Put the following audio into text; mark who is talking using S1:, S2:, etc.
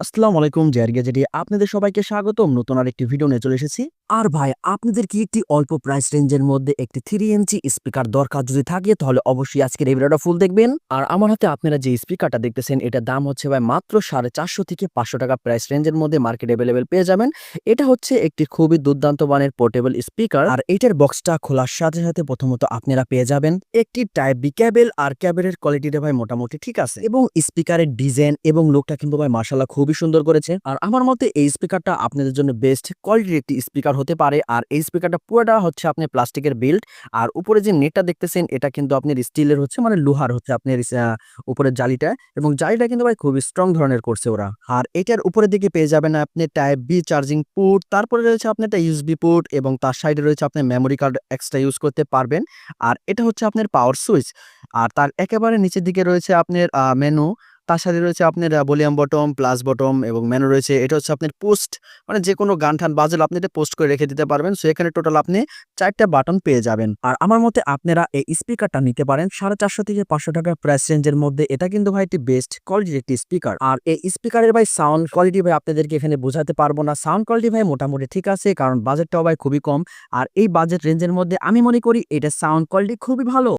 S1: আসসালামু আলাইকুম জেয়ার গেজেটি আপনাদের সবাইকে স্বাগতম। নতুন আরেকটি ভিডিও নিয়ে চলে এসেছি। আর ভাই, আপনাদের কি একটি অল্প প্রাইস রেঞ্জের মধ্যে একটি থ্রি ইঞ্চি স্পিকার দরকার যদি থাকে, তাহলে অবশ্যই আজকের এই ভিডিওটা ফুল দেখবেন। আর আমার হাতে আপনারা যে স্পিকারটা দেখতেছেন, এটার দাম হচ্ছে ভাই মাত্র সাড়ে চারশো থেকে পাঁচশো টাকা প্রাইস রেঞ্জের মধ্যে মার্কেট অ্যাভেলেবেল পেয়ে যাবেন। এটা হচ্ছে একটি খুবই দুর্দান্ত মানের পোর্টেবল স্পিকার আর এটার বক্সটা খোলার সাথে সাথে প্রথমত আপনারা পেয়ে যাবেন একটি টাইপ বি ক্যাবেল আর ক্যাবেলের কোয়ালিটিটা ভাই মোটামুটি ঠিক আছে। এবং স্পিকারের ডিজাইন এবং লুকটা কিন্তু ভাই মার্শাল্লাহ খুবই সুন্দর করেছে। আর আমার মতে এই স্পিকারটা আপনাদের জন্য বেস্ট কোয়ালিটির একটি স্পিকার হতে পারে। আর এই স্পিকারটা পুরোটা হচ্ছে আপনি প্লাস্টিকের বিল্ড আর উপরে যে নেটটা দেখতেছেন, এটা কিন্তু আপনার স্টিলের হচ্ছে মানে লোহার হচ্ছে আপনার উপরের জালিটা। এবং জালিটা কিন্তু ভাই খুবই স্ট্রং ধরনের করছে ওরা। আর এটার উপরের দিকে পেয়ে যাবেন আপনি টাইপ বি চার্জিং পোর্ট তারপরে রয়েছে আপনার একটা ইউএসবি পোর্ট এবং তার সাইডে রয়েছে আপনার মেমোরি কার্ড এক্সট্রা ইউজ করতে পারবেন। আর এটা হচ্ছে আপনার পাওয়ার সুইচ আর তার একেবারে নিচের দিকে রয়েছে আপনার মেনু তার সাথে রয়েছে আপনার ভলিউম বটম প্লাস বটম এবং মেনু রয়েছে, এটা হচ্ছে আপনার পোস্ট মানে যে কোনো গান টান বাজলে আপনি এটা পোস্ট করে রেখে দিতে পারবেন। সো এখানে টোটাল আপনি চারটা বাটন পেয়ে যাবেন। আর আমার মতে আপনারা এই স্পিকারটা নিতে পারেন, সাড়ে চারশো থেকে পাঁচশো টাকার প্রাইস রেঞ্জের মধ্যে। এটা কিন্তু ভাই একটি বেস্ট কোয়ালিটির একটি স্পিকার আর এই স্পিকারের ভাই সাউন্ড কোয়ালিটি ভাই আপনাদেরকে এখানে বোঝাতে পারব না। সাউন্ড কোয়ালিটি ভাই মোটামুটি ঠিক আছে, কারণ বাজেটটাও ভাই খুবই কম। আর এই বাজেট রেঞ্জের মধ্যে আমি মনে করি এটা সাউন্ড কোয়ালিটি খুবই ভালো।